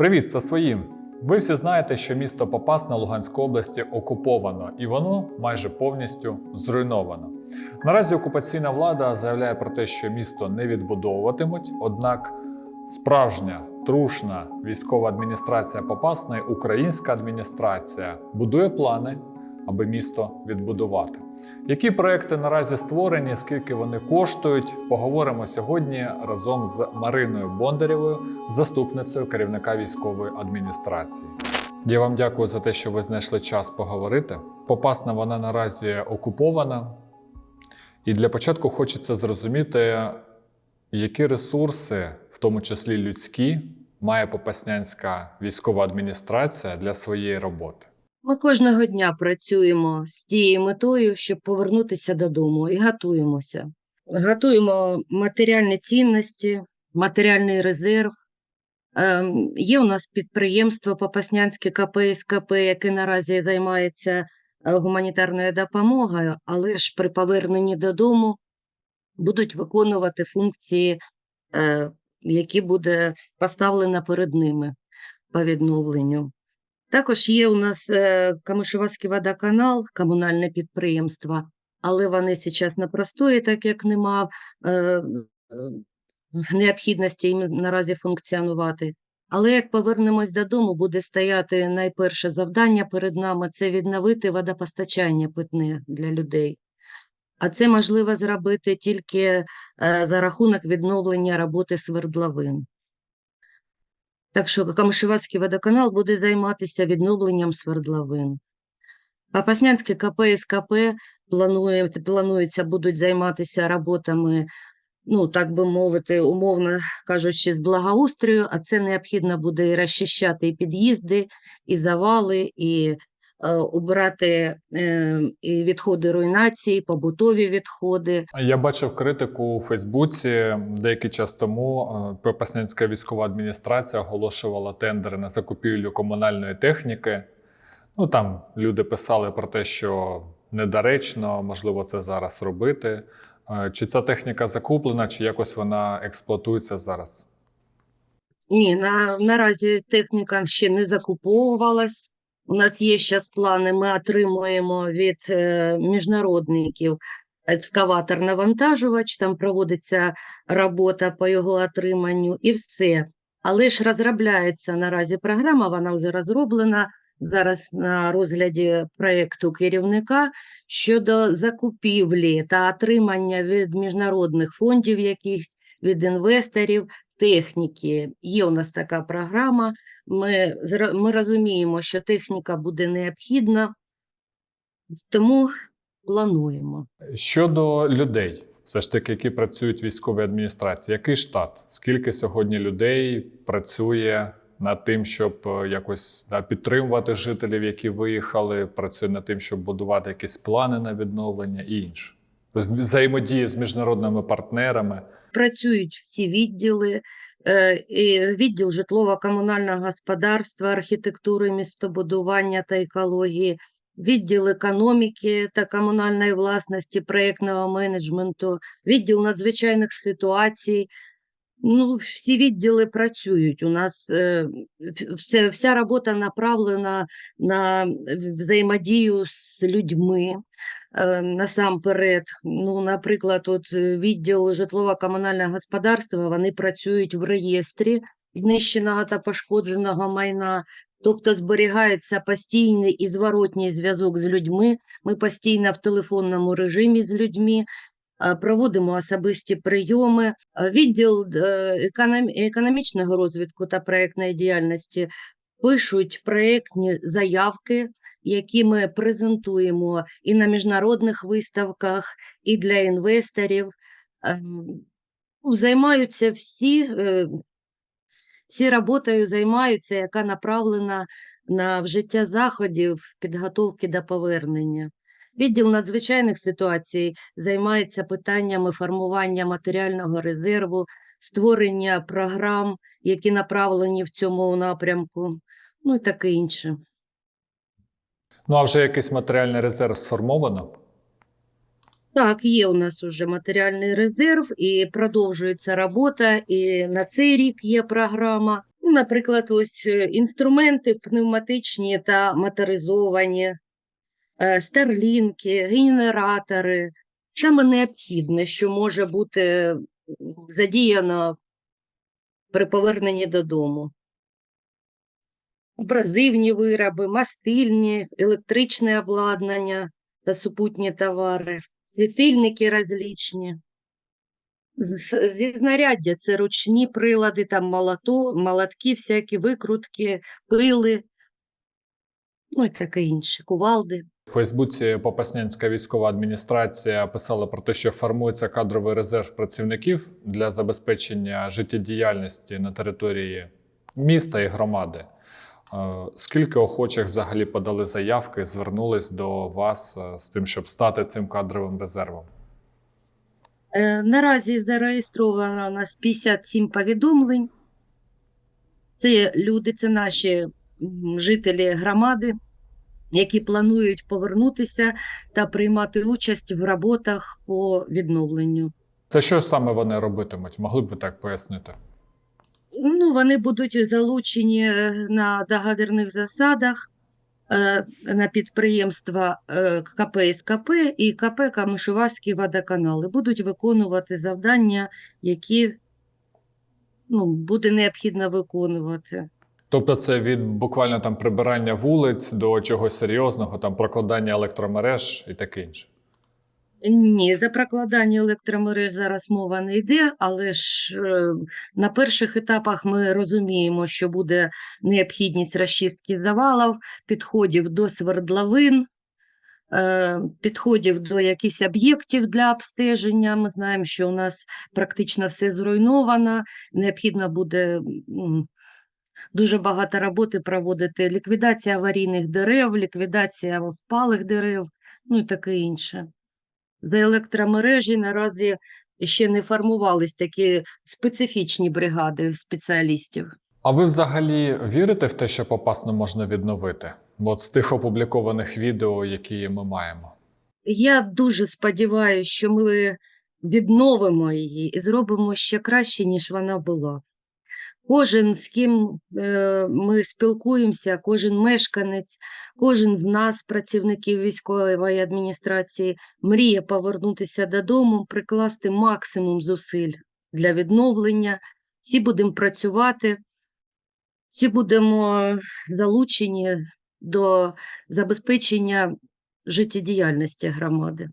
Привіт, це своїм. Ви всі знаєте, що місто Попасна Луганської області окуповано і воно майже повністю зруйновано. Наразі окупаційна влада заявляє про те, що місто не відбудовуватимуть, однак справжня трушна військова адміністрація Попасної, українська адміністрація будує плани, аби місто відбудувати. Які проекти наразі створені, скільки вони коштують, поговоримо сьогодні разом з Мариною Бондарєвою, заступницею керівника військової адміністрації. Я вам дякую за те, що ви знайшли час поговорити. Попасна вона наразі окупована, і для початку хочеться зрозуміти, які ресурси, в тому числі людські, має Попаснянська військова адміністрація для своєї роботи. Ми кожного дня працюємо з тією метою, щоб повернутися додому і готуємося. Готуємо матеріальні цінності, матеріальний резерв. Ем, Є у нас підприємство Попаснянське КП СКП, яке наразі займається е, гуманітарною допомогою, але ж при поверненні додому будуть виконувати функції, е, які буде поставлено перед ними по відновленню. Також є у нас е, Камишевацький водоканал, комунальне підприємство, але вони зараз на простої, так як нема е, е, необхідності їм наразі функціонувати. Але як повернемось додому, буде стояти найперше завдання перед нами це відновити водопостачання питне для людей. А це можливо зробити тільки за рахунок відновлення роботи свердловин. Так що Камишевацький водоканал буде займатися відновленням свердловин. Попаснянське КП СКП планує, планується, будуть займатися роботами, ну, так би мовити, умовно кажучи, з благоустрою, а це необхідно буде і розчищати і під'їзди, і завали, і е, убирати е, і відходи руйнації, побутові відходи. Я бачив критику у Фейсбуці деякий час тому. е, Попаснянська військова адміністрація оголошувала тендери на закупівлю комунальної техніки. Ну там люди писали про те, що недоречно, можливо, це зараз робити. Чи ця техніка закуплена, чи якось вона експлуатується зараз? Ні, на, наразі техніка ще не закуповувалась. У нас є зараз плани, ми отримуємо від е, міжнародників екскаватор-навантажувач, там проводиться робота по його отриманню і все. Але ж розробляється наразі програма, вона вже розроблена зараз на розгляді проєкту керівника щодо закупівлі та отримання від міжнародних фондів якихось, від інвесторів техніки. Є у нас така програма. Ми, ми розуміємо, що техніка буде необхідна, тому плануємо. Щодо людей, все ж таки, які працюють в військовій адміністрації, який штат? Скільки сьогодні людей працює над тим, щоб е, якось да, підтримувати жителів, які виїхали, працює над тим, щоб будувати якісь плани на відновлення і інше? Взаємодії з міжнародними партнерами. Працюють ці відділи, відділ житлово-комунального господарства, архітектури, містобудування та екології, відділ економіки та комунальної власності, проєктного менеджменту, відділ надзвичайних ситуацій. Ну, всі відділи працюють. У нас е, все, вся робота направлена на взаємодію з людьми. Е, насамперед, ну, наприклад, от е, відділ житлово-комунального господарства, вони працюють в реєстрі знищеного та пошкодженого майна, тобто зберігається постійний і зворотній зв'язок з людьми. Ми постійно в телефонному режимі з людьми. Е, Проводимо особисті прийоми. Е, Відділ е, економічного розвитку та проєктної діяльності пишуть проєктні заявки які ми презентуємо і на міжнародних виставках, і для інвесторів. Ну, Займаються всі, всі роботою займаються, яка направлена на вжиття заходів підготовки до повернення. Відділ надзвичайних ситуацій займається питаннями формування матеріального резерву, створення програм, які направлені в цьому напрямку, ну і таке інше. Ну а вже якийсь матеріальний резерв сформовано? Так, є у нас уже матеріальний резерв і продовжується робота. І на цей рік є програма наприклад, ось е, інструменти пневматичні та моторизовані, старлінки, генератори. Саме необхідне, що може бути задіяно при поверненні додому. Абразивні вироби, мастильні, електричне обладнання та супутні товари, світильники розлічні. Зі знаряддя це ручні прилади, там молото, молотки, всякі викрутки, пили, ну і таке інше, кувалди. У Фейсбуці Попаснянська військова адміністрація писала про те, що формується кадровий резерв працівників для забезпечення життєдіяльності на території міста і громади. Е, Скільки охочих взагалі подали заявки, звернулись до вас е, з тим, щоб стати цим кадровим резервом? Е, Наразі зареєстровано у нас 57 повідомлень. Це люди, це наші жителі громади, які планують повернутися та приймати участь в роботах по відновленню. Це що саме вони робитимуть? Могли б ви так пояснити? Ну, вони будуть залучені е, на договірних засадах е, на підприємства е, КП СКП і КП Камишуварські водоканали. Будуть виконувати завдання, які ну, буде необхідно виконувати. Тобто, це від буквально там прибирання вулиць до чогось серйозного, там прокладання електромереж і таке інше. Ні, за прокладання електромереж зараз мова не йде, але ж е, на перших етапах ми розуміємо, що буде необхідність розчистки завалів, підходів до свердловин, е, підходів до якихось об'єктів для обстеження. Ми знаємо, що у нас практично все зруйновано, необхідно буде дуже багато роботи проводити. Ліквідація аварійних дерев, ліквідація впалих дерев, ну і таке інше. За електромережі наразі ще не формувались такі специфічні бригади спеціалістів. А ви взагалі вірите в те, що попасну можна відновити? Бо з тих опублікованих відео, які ми маємо. Я дуже сподіваюся, що ми відновимо її і зробимо ще краще, ніж вона була. Кожен, з ким е, ми спілкуємося, кожен мешканець, кожен з нас, працівників військової адміністрації, мріє повернутися додому, прикласти максимум зусиль для відновлення. Всі будемо працювати, всі будемо залучені до забезпечення життєдіяльності громади.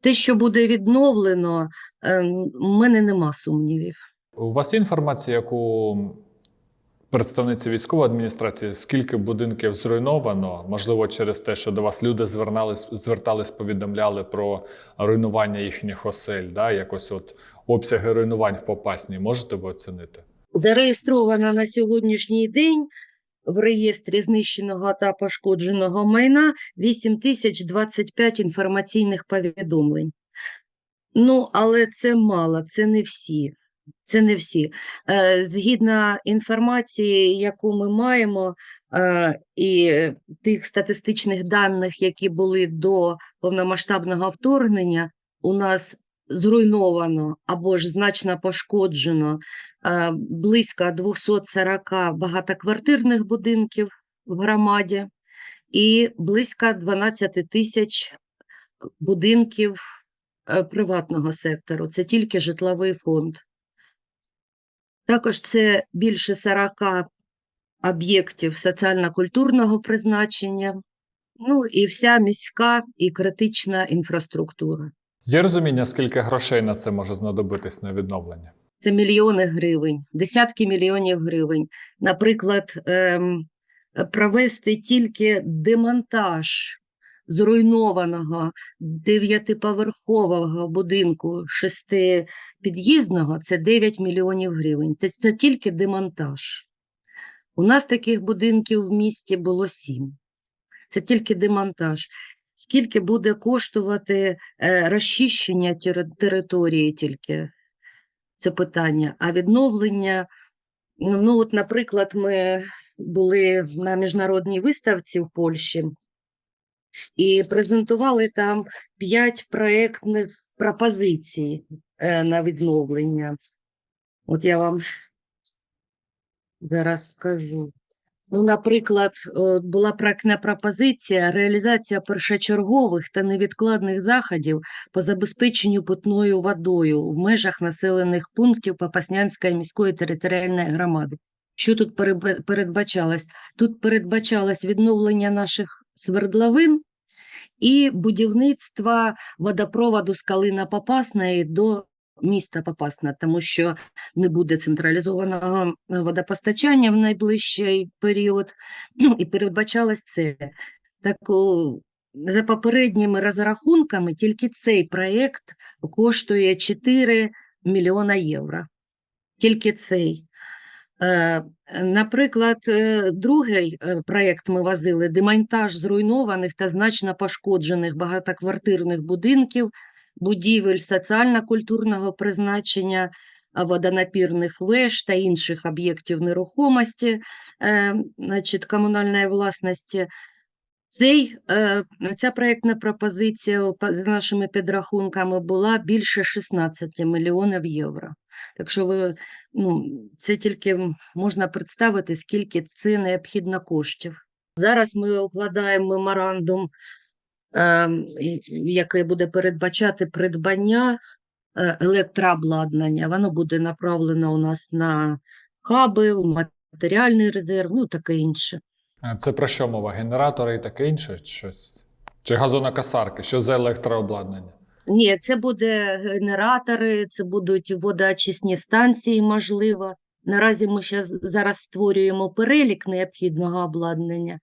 Те, що буде відновлено, ем, у мене нема сумнівів. У вас є інформація, яку представниці військової адміністрації, скільки будинків зруйновано? Можливо, через те, що до вас люди звертались, звертались повідомляли про руйнування їхніх осель, да? якось от обсяги руйнувань в Попасні. Можете ви оцінити? Зареєстровано на сьогоднішній день в реєстрі знищеного та пошкодженого майна 8025 інформаційних повідомлень. Ну, але це мало, це не всі. Це не всі. Е, Згідно інформації, яку ми маємо, е, і тих статистичних даних, які були до повномасштабного вторгнення, у нас зруйновано або ж значно пошкоджено е, близько 240 багатоквартирних будинків в громаді і близько 12 тисяч будинків приватного сектору. Це тільки житловий фонд. Також це більше 40 об'єктів соціально-культурного призначення, ну і вся міська і критична інфраструктура. Є розуміння, скільки грошей на це може знадобитись на відновлення? Це мільйони гривень, десятки мільйонів гривень. Наприклад, ем, провести тільки демонтаж зруйнованого дев'ятиповерхового будинку шестипід'їзного – це 9 мільйонів гривень. Це, тільки демонтаж. У нас таких будинків в місті було сім. Це тільки демонтаж. Скільки буде коштувати е, розчищення території тільки? Це питання. А відновлення, ну, ну от, наприклад, ми були на міжнародній виставці в Польщі і презентували там п'ять проєктних пропозицій е, на відновлення. От я вам Зараз скажу. Ну, наприклад, була проектна пропозиція реалізація першочергових та невідкладних заходів по забезпеченню питною водою в межах населених пунктів Попаснянської міської територіальної громади. Що тут передбачалось? Тут передбачалось відновлення наших свердловин і будівництва водопроводу з Калина Попасної до міста Попасна, тому що не буде централізованого водопостачання в найближчий період, і передбачалось це. Так, за попередніми розрахунками, тільки цей проєкт коштує 4 мільйона євро. Тільки цей. Е, Наприклад, е, другий е, проєкт ми возили демонтаж зруйнованих та значно пошкоджених багатоквартирних будинків, будівель соціально-культурного призначення, водонапірних веж та інших об'єктів нерухомості, значить, комунальної власності. Цей, ця проєктна пропозиція за нашими підрахунками була більше 16 мільйонів євро. Так що ви, ну, це тільки можна представити, скільки це необхідно коштів. Зараз ми укладаємо меморандум, е, який буде передбачати придбання е, електрообладнання. Воно буде направлено у нас на хаби, матеріальний резерв, ну таке інше. Це про що мова? Генератори і таке інше? Щось? Чи газонокосарки? Що за електрообладнання? Ні, це буде генератори, це будуть водоочисні станції, можливо. Наразі ми щас, зараз створюємо перелік необхідного обладнання,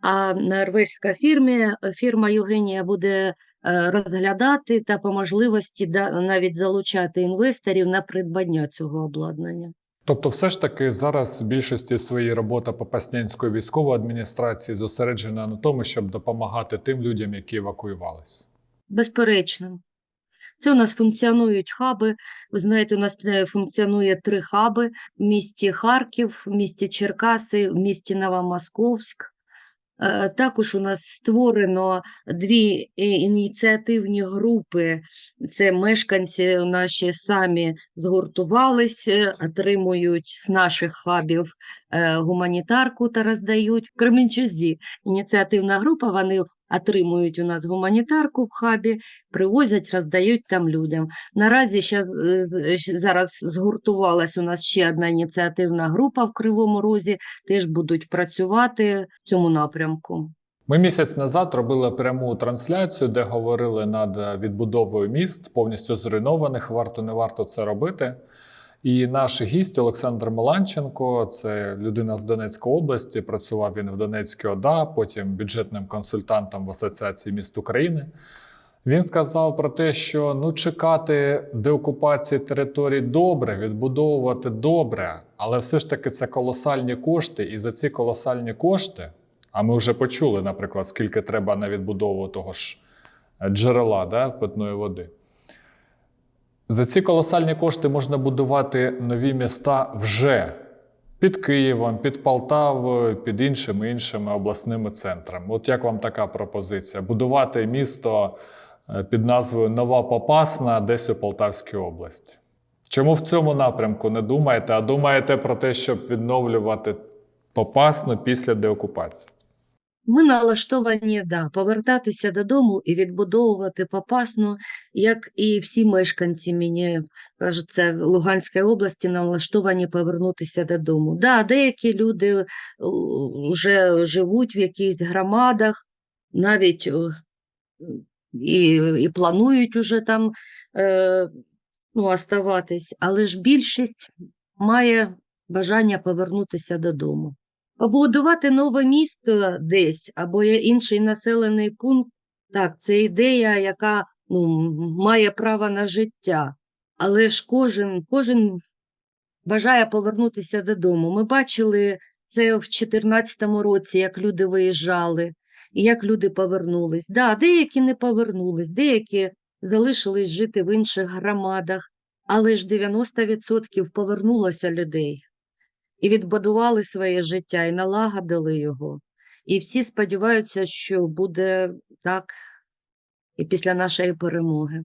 а норвезька фірмі, фірма Євгенія буде е, розглядати та по можливості навіть залучати інвесторів на придбання цього обладнання. Тобто, все ж таки зараз в більшості своєї роботи Попаснянської військової адміністрації зосереджена на тому, щоб допомагати тим людям, які евакуювалися. Безперечно. Це у нас функціонують хаби. Ви знаєте, у нас е, функціонує три хаби в місті Харків, в місті Черкаси, в місті Новомосковськ. Е, Також у нас створено дві е, ініціативні групи. Це мешканці наші самі згуртувались, е, отримують з наших хабів гуманітарку та роздають. В Кременчузі ініціативна група, вони отримують у нас гуманітарку в хабі, привозять, роздають там людям. Наразі е, зараз згуртувалась у нас ще одна ініціативна група в Кривому Розі, теж будуть працювати в цьому напрямку. Ми місяць назад робили пряму трансляцію, де говорили над е, відбудовою міст, повністю зруйнованих. Варто не варто це робити. І наш гість Олександр Маланченко, це людина з Донецької області. Працював він в Донецькій ОДА, потім бюджетним консультантом в Асоціації міст України. Він сказав про те, що ну чекати деокупації територій добре, відбудовувати добре, але все ж таки це колосальні кошти, і за ці колосальні кошти, а ми вже почули, наприклад, скільки треба на відбудову того ж джерела да, питної води. За ці колосальні кошти можна будувати нові міста вже під Києвом, під Полтавою, під іншими іншими обласними центрами. От як вам така пропозиція? Будувати місто е, під назвою Нова Попасна десь у Полтавській області. Чому в цьому напрямку не думаєте, а думаєте про те, щоб відновлювати Попасну після деокупації? Ми налаштовані да, повертатися додому і відбудовувати Попасну, як і всі мешканці мені кажеться, Луганської області налаштовані повернутися додому. Да, деякі люди вже живуть в якихось громадах, навіть е, і, і планують уже там е, ну, оставатись, але ж більшість має бажання повернутися додому. Побудувати нове місто десь або інший населений пункт, так, це ідея, яка ну, має право на життя. Але ж кожен, кожен бажає повернутися додому. Ми бачили це в 2014 році, як люди виїжджали і як люди повернулись. Да, деякі не повернулись, деякі залишились жити в інших громадах, але ж 90% повернулося людей і відбудували своє життя, і налагодили його. І всі сподіваються, що буде так і після нашої перемоги.